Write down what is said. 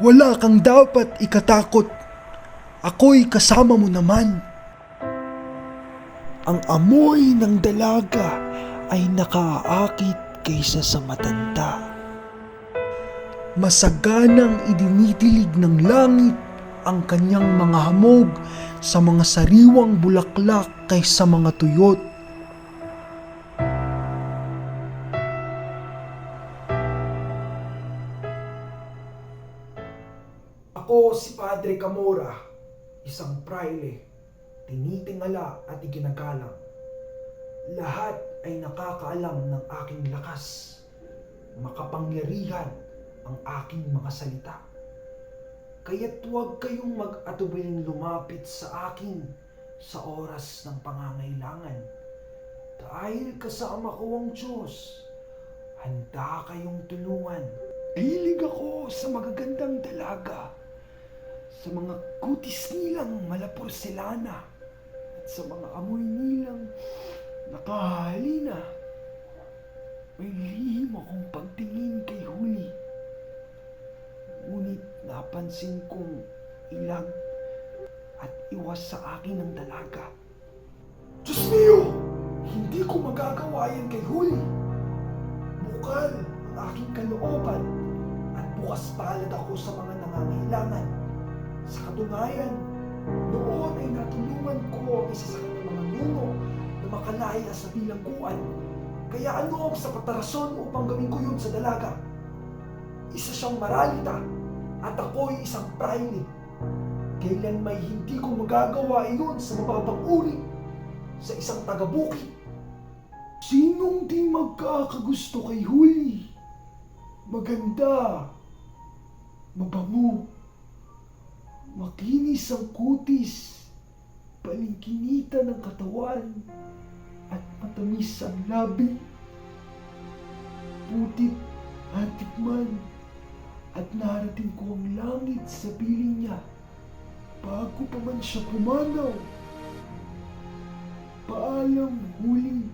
Wala kang dapat ikatakot. Ako'y kasama mo naman. Ang amoy ng dalaga ay nakaakit kaysa sa matanda. Masaganang idinidilig ng langit ang kanyang mga hamog sa mga sariwang bulaklak kaysa mga tuyot. Ako si Padre Camora, isang praile, tinitingala at iginagalang. Lahat ay nakakaalam ng aking lakas. Makapangyarihan ang aking mga salita. Kaya't huwag kayong mag-atubiling lumapit sa akin sa oras ng pangangailangan. Dahil kasama ko ang Diyos, handa kayong tulungan. Hilig ako sa magagandang dalaga, sa mga kutis nilang malaporselana, at sa mga amoy nilang nakahalina. May lihim akong pagtingin kay Huli. Ngunit napansin kong ilag at iwas sa akin ang dalaga. Diyos mio! Hindi ko magagawa yan kay Huli. Bukal ang aking kalooban at bukas palad ako sa mga nangangailangan. Sa katunayan, noon ay natulungan ko ang isa sa kanyang mga nuno na makalaya sa bilangguan. Kaya ano ang sapat na rason upang gawin ko yun sa dalaga? Isa siyang maralita at ako'y isang praile. Kailan may hindi ko magagawa iyon sa mababang uri sa isang taga-bukid. Sinong di magkakagusto kay Huli? Maganda, mabango, makinis ang kutis, palingkinita ng katawan, at matamis ang labi. Putit at tikman, at narating ko ang langit sa piling niya bago pa man siya pumanaw. Paalam, huli.